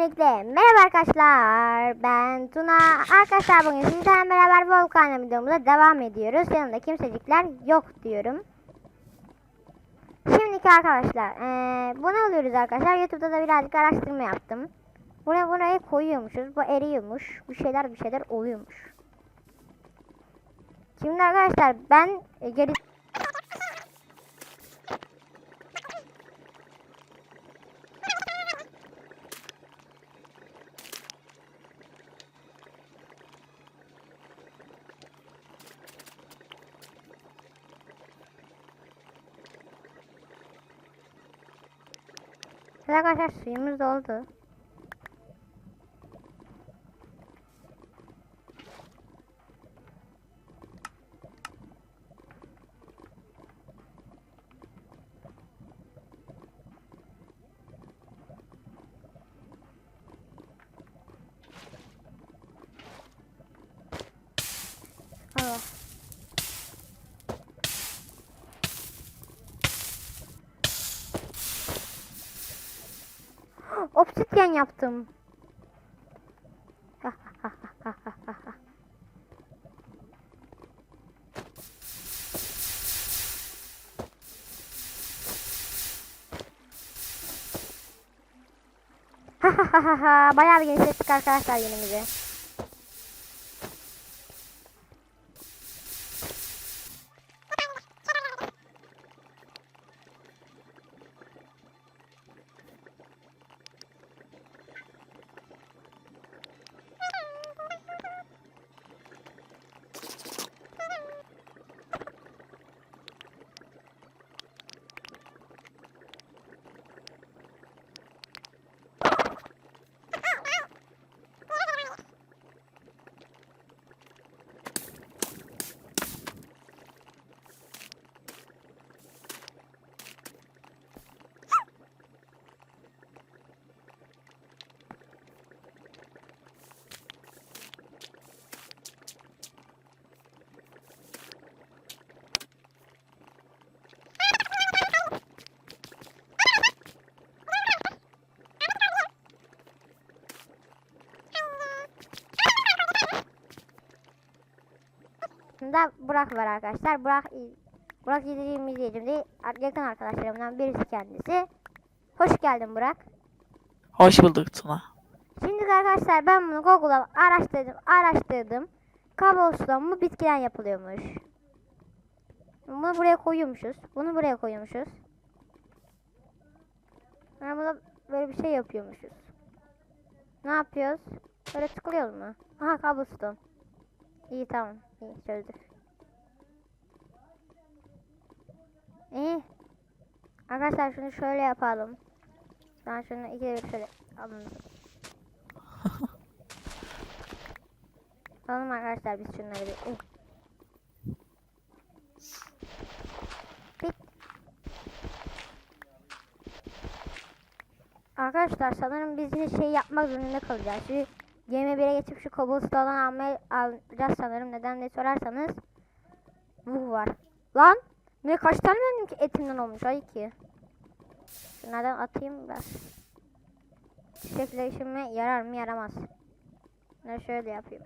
Öncelikle merhaba arkadaşlar. Ben Tuna. Arkadaşlar bugün sizlerle beraber Volkan videomuza devam ediyoruz. Yanımda kimsecikler yok diyorum. Şimdiki arkadaşlar eee bunu alıyoruz arkadaşlar. Youtube'da da birazcık araştırma yaptım. Buraya buraya koyuyormuşuz. Bu eriyormuş. Bir şeyler bir şeyler oluyormuş. Şimdi arkadaşlar ben e, geri Evet arkadaşlar suyumuz doldu. Obsidyen yaptım. Bayağı bir genişlettik arkadaşlar yerimizi. Aslında Burak var arkadaşlar. Burak Burak izleyicim izleyicim değil. Yakın arkadaşlarımdan birisi kendisi. Hoş geldin Burak. Hoş bulduk Tuna. Şimdi arkadaşlar ben bunu Google'da araştırdım. Araştırdım. Cobblestone bu bitkiden yapılıyormuş. Bunu buraya koyuyormuşuz. Bunu buraya koyuyormuşuz. Sonra bunu böyle bir şey yapıyormuşuz. Ne yapıyoruz? Böyle tıklıyoruz mu? Aha cobblestone. İyi tamam. İyi çözdük. İyi. Arkadaşlar şunu şöyle yapalım. Ben şunu iki bir şöyle alın. Alalım arkadaşlar biz şunları bir. Uh. Arkadaşlar sanırım biz şey yapmak zorunda kalacağız. Çünkü 21'e geçip şu cobblestone'dan almayı alacağız sanırım. Neden ne sorarsanız. Vuh var. Lan! Ne kaç tane verdim ki etimden olmuş. Ay ki. Şunlardan atayım biraz. Çiçekler yarar mı yaramaz. Bunları şöyle yapayım.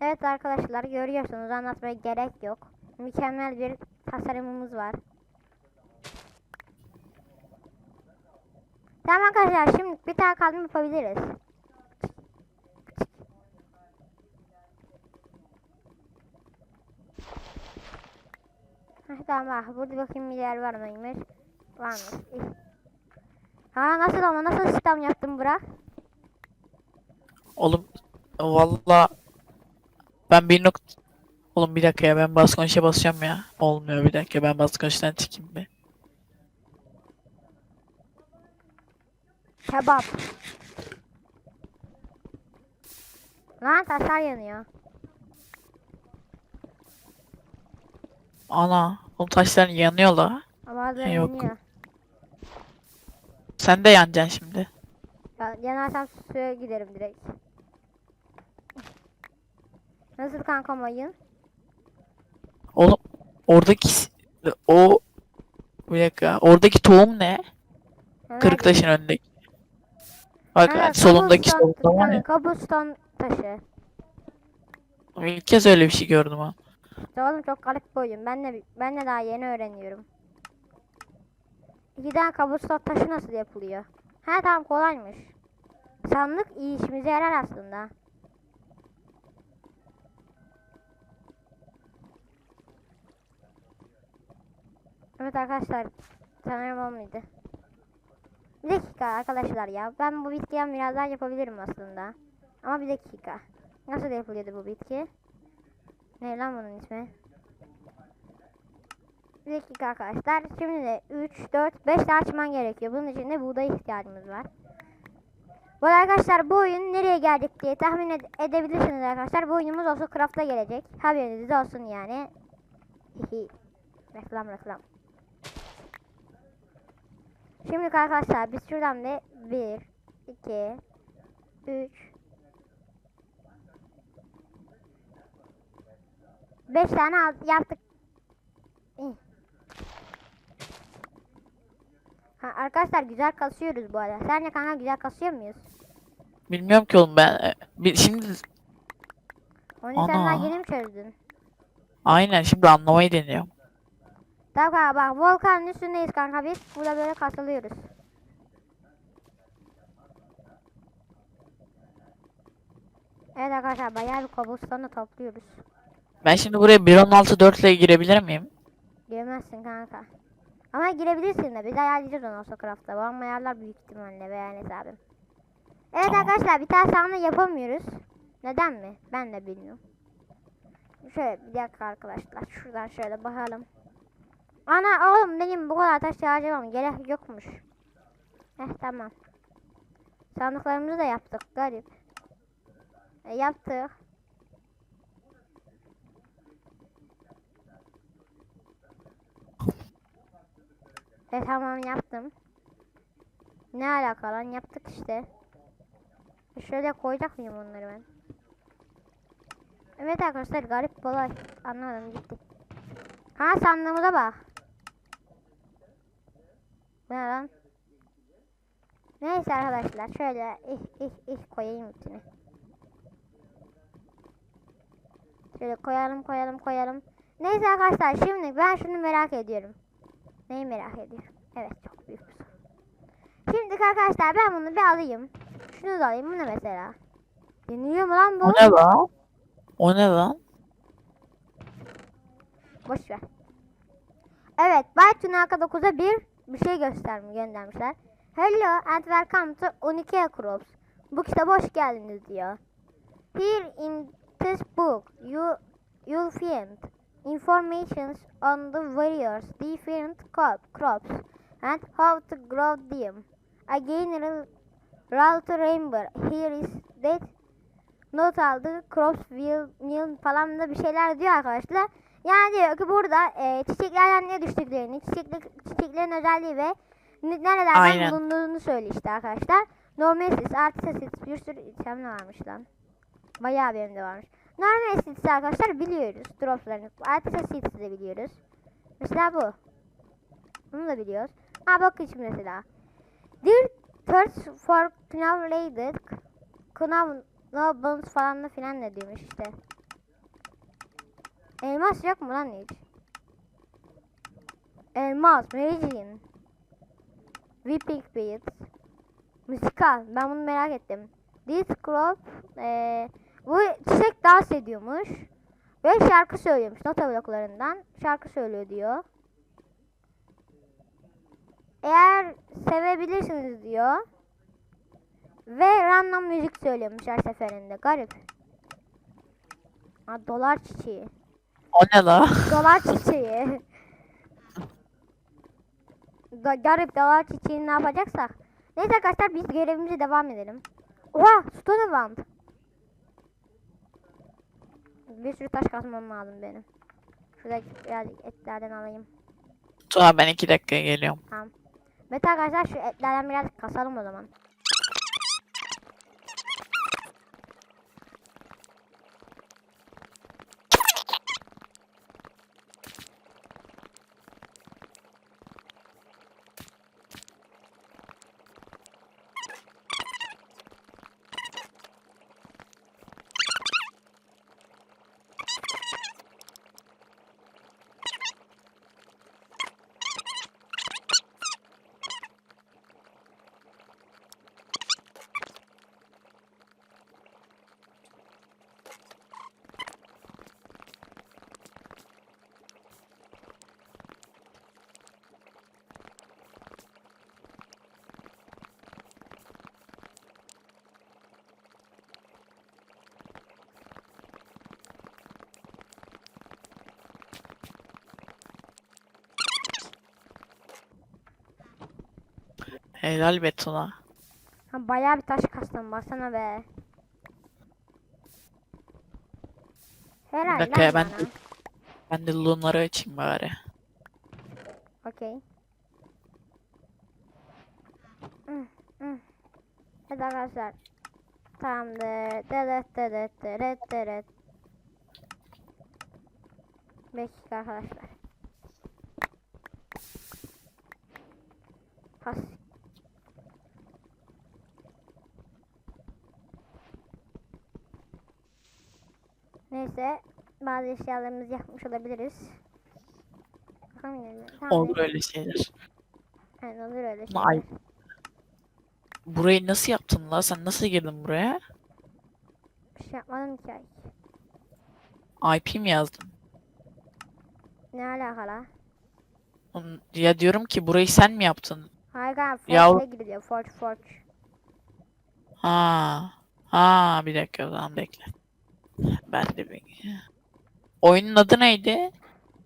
Evet arkadaşlar görüyorsunuz anlatmaya gerek yok. Mükemmel bir tasarımımız var. Tamam arkadaşlar şimdi bir tane kaldım yapabiliriz. Tamam bak burada bakayım bir yer var mıymış? Varmış. Ha nasıl ama nasıl sistem yaptın Burak? Oğlum valla ben bir nok Oğlum bir dakika ya ben bas konuşa basacağım ya. Olmuyor bir dakika ben bas konuştan çıkayım bir. Kebap. Lan taşlar yanıyor. Ana oğlum taşların yanıyor la. Ama bazıları Yok. yanıyor. Sen de yanacaksın şimdi. Ya, yanarsam suya giderim direkt. Nasıl kanka mayın? Oğlum oradaki s- o bir dakika oradaki tohum ne? Hemen Kırık taşın önündeki. Bak solundaki solunda var ya. Cobblestone taşı. İlk kez öyle bir şey gördüm ha. İşte oğlum çok garip bir oyun. Ben de ben de daha yeni öğreniyorum. İki tane cobblestone taşı nasıl yapılıyor? Ha tamam kolaymış. Sandık iyi işimize yarar aslında. Evet arkadaşlar sanırım olmaydı. Bir dakika arkadaşlar ya. Ben bu bitkiyi birazdan yapabilirim aslında. Ama bir dakika. Nasıl yapılıyordu bu bitki? Ne lan bunun ismi? Bir dakika arkadaşlar. Şimdi de 3, 4, 5 tane açman gerekiyor. Bunun için de buğday ihtiyacımız var. Bu arkadaşlar bu oyun nereye gelecek diye tahmin ed- edebilirsiniz arkadaşlar. Bu oyunumuz olsa Craft'a gelecek. Haberiniz olsun yani. Reklam reklam. Şimdi arkadaşlar biz şuradan bir 1, 2, 3, 5 tane yaptık. Ha, arkadaşlar güzel kasıyoruz bu arada. Sence kanka güzel kasıyor muyuz? Bilmiyorum ki oğlum ben. e, Bir, şimdi Onu sen daha yeni mi çözdün? aynen şimdi anlamayı deniyorum. Tamam kanka bak volkanın üstündeyiz kanka biz. Burada böyle kasılıyoruz. Evet arkadaşlar bayağı bir cobblestone'u topluyoruz. Ben şimdi buraya 1.16.4 ile girebilir miyim? Giremezsin kanka. Ama girebilirsin de biz ayarlayacağız onu olsa craft'ta. Bu ama ayarlar büyük ihtimalle beyan hesabım. Evet Tamam. arkadaşlar bir tane sahne yapamıyoruz. Neden mi? Ben de bilmiyorum. Şöyle bir dakika arkadaşlar. Şuradan şöyle bakalım. Ana oğlum benim bu kadar taş harcamam gerek yokmuş. Eh tamam. Sandıklarımızı da yaptık garip. E, yaptık. E tamam yaptım. Ne alaka lan yaptık işte. E, şöyle koyacak mıyım onları ben? Evet arkadaşlar garip bir olay. Anlamadım gitti. Ha sandığımıza bak. Ne lan? Neyse arkadaşlar şöyle ih ih ih koyayım içine. Şöyle koyalım koyalım koyalım. Neyse arkadaşlar şimdi ben şunu merak ediyorum. Neyi merak ediyorum? Evet çok büyük bir soru. Şimdi arkadaşlar ben bunu bir alayım. Şunu da alayım. Bu ne mesela? Yeniliyor mu lan bu? O ne lan? O ne lan? Boş ver. Evet, Bay Tunaka 9'a bir bir şey göstermiş göndermişler. Hello and welcome to Unique Crops. Bu kitaba hoş geldiniz diyor. Here in this book you you'll find information on the various different crop, crops and how to grow them. Again, route to remember here is that not aldı. Crops will will falan da bir şeyler diyor arkadaşlar. Yani diyor ki burada e, çiçeklerden ne düştüklerini, çiçeklik, çiçeklerin özelliği ve ne- nerelerden Aynen. bulunduğunu söylüyor işte arkadaşlar. Normal sis, artı sis, bir sürü item varmış lan. Bayağı benim de varmış. Normal sis arkadaşlar biliyoruz. Droplarını. Artı sis de biliyoruz. Mesela bu. Bunu da biliyoruz. Ha bakın şimdi mesela. Dear thirst for knowledge, Knowledge falan da filan ne demiş işte. Elmas yok mu lan hiç? Elmas, Mericin. Whipping Beat. Müzikal. Ben bunu merak ettim. This crop. eee, bu çiçek dans ediyormuş. Ve şarkı söylüyormuş nota bloklarından. Şarkı söylüyor diyor. Eğer sevebilirsiniz diyor. Ve random müzik söylüyormuş her seferinde. Garip. Ha, dolar çiçeği. O ne la? Dolar çiçeği. Da, garip dolar çiçeğini ne yapacaksak. Neyse arkadaşlar biz görevimize devam edelim. Oha stone band. Bir sürü taş kazmam lazım benim. Şurada biraz etlerden alayım. Tuha ben 2 dakikaya geliyorum. Mete arkadaşlar şu etlerden biraz kasalım o zaman. Helal be Tuna. Ha, bayağı bir taş kastım baksana be. Helal dakika lan ya, ben- bana. Ben de lunları açayım bari. Okey. Hadi arkadaşlar. Tamamdır. Dedet dedet dedet dedet. Dakika arkadaşlar. Pas. Neyse. Bazı eşyalarımızı yapmış olabiliriz. Olur öyle şeyler. Evet, olur öyle Ay. şeyler. Burayı nasıl yaptın la? Sen nasıl girdin buraya? Bir şey yapmadım ki. ay. IP mi yazdın? Ne alakalı? Ya diyorum ki burayı sen mi yaptın? Hayır kanka Ya- Forge'e gidiyor. Forge Forge. Ha. Ha bir dakika o zaman bekle. Ben de bir... Oyunun adı neydi?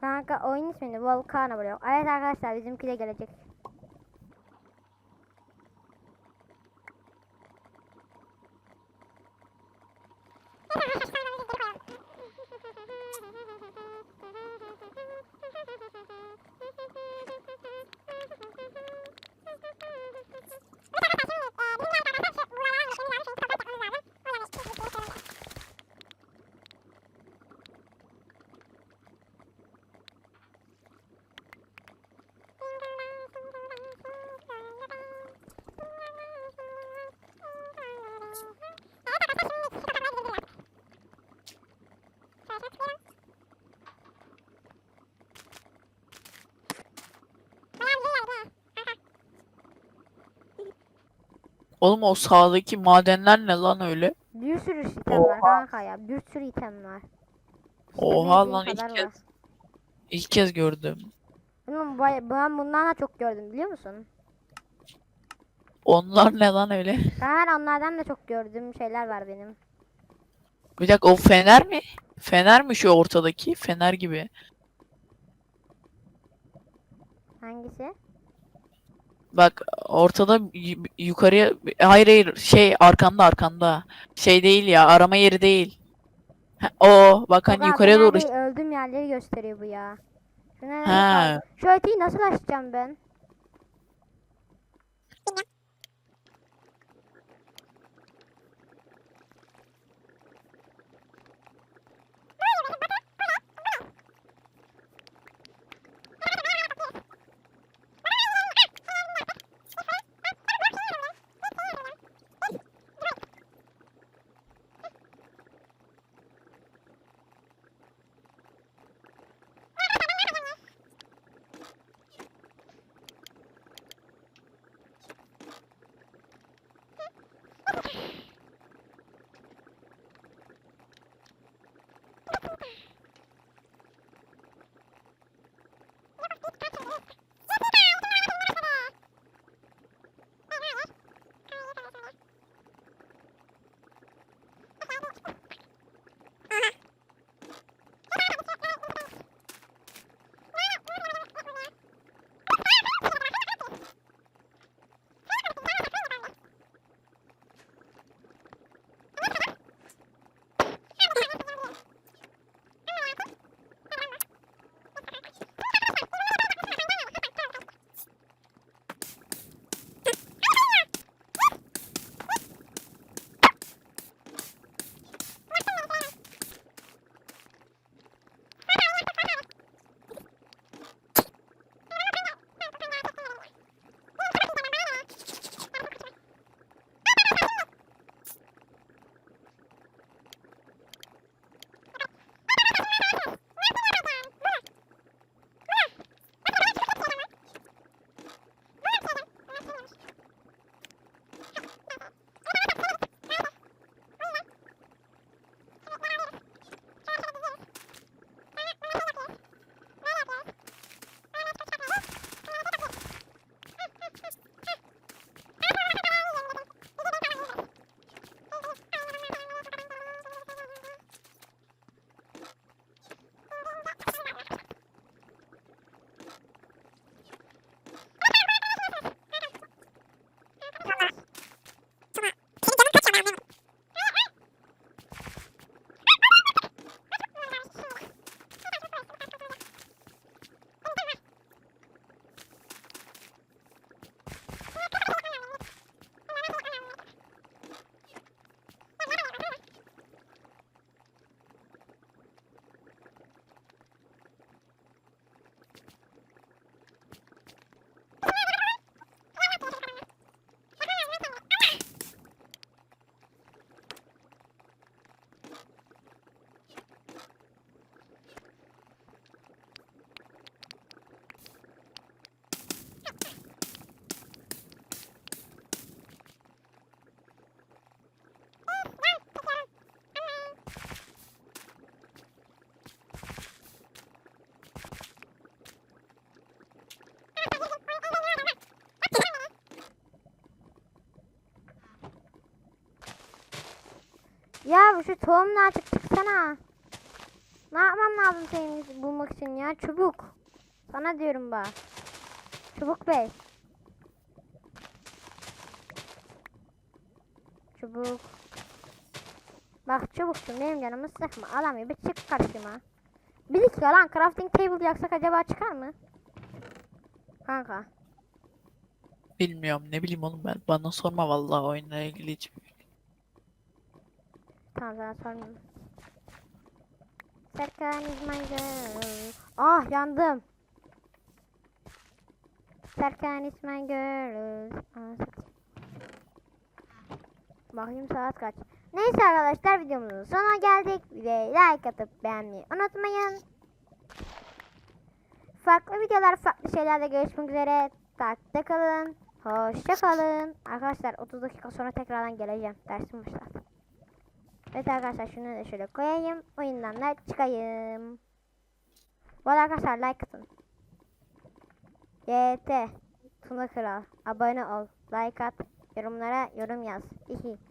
Kanka oyun ismini Volcano buluyor. Evet arkadaşlar bizimki de gelecek. Oğlum o sağdaki madenler ne lan öyle? Bir sürü item var Oha. kanka ya. Bir sürü item var. Oha İstemediğin lan ilk kez, var. ilk kez gördüm. Oğlum bay- ben bundan da çok gördüm biliyor musun? Onlar ne lan öyle? Ben onlardan da çok gördüğüm şeyler var benim. Bir dakika o fener mi? Fener mi şu ortadaki? Fener gibi. Hangisi? Bak ortada yu- yukarıya hayır hayır şey arkanda arkanda. Şey değil ya arama yeri değil. Ha, o bak hani abi, yukarıya doğru. değil, Öldüğüm yerleri gösteriyor bu ya. Şuna Ha. Şu nasıl açacağım ben? Ya şu tohumla açıp çıksana. Ne yapmam lazım seni bulmak için ya? Çubuk. Sana diyorum bak. Çubuk bey. Çubuk. Bak çubukçum benim canımı sıkma. Alamıyor bir çık karşıma. Bir dakika lan crafting table yaksak acaba çıkar mı? Kanka. Bilmiyorum ne bileyim oğlum ben. Bana sorma vallahi oyunla ilgili hiç. Tamam sana sormayayım. Serkan is my girl. Ah yandım. Serkan is my girl. Bakayım saat kaç. Neyse arkadaşlar videomuzun sonuna geldik. Videoya like atıp beğenmeyi unutmayın. Farklı videolar, farklı şeylerle görüşmek üzere. Takipte kalın. Hoşça kalın. Arkadaşlar 30 dakika sonra tekrardan geleceğim. Dersim başladı. Evet arkadaşlar şunu da şöyle koyayım. Oyundan da çıkayım. Bu arada arkadaşlar like atın. YT Tuna Kral. Abone ol. Like at. Yorumlara yorum yaz. İhi.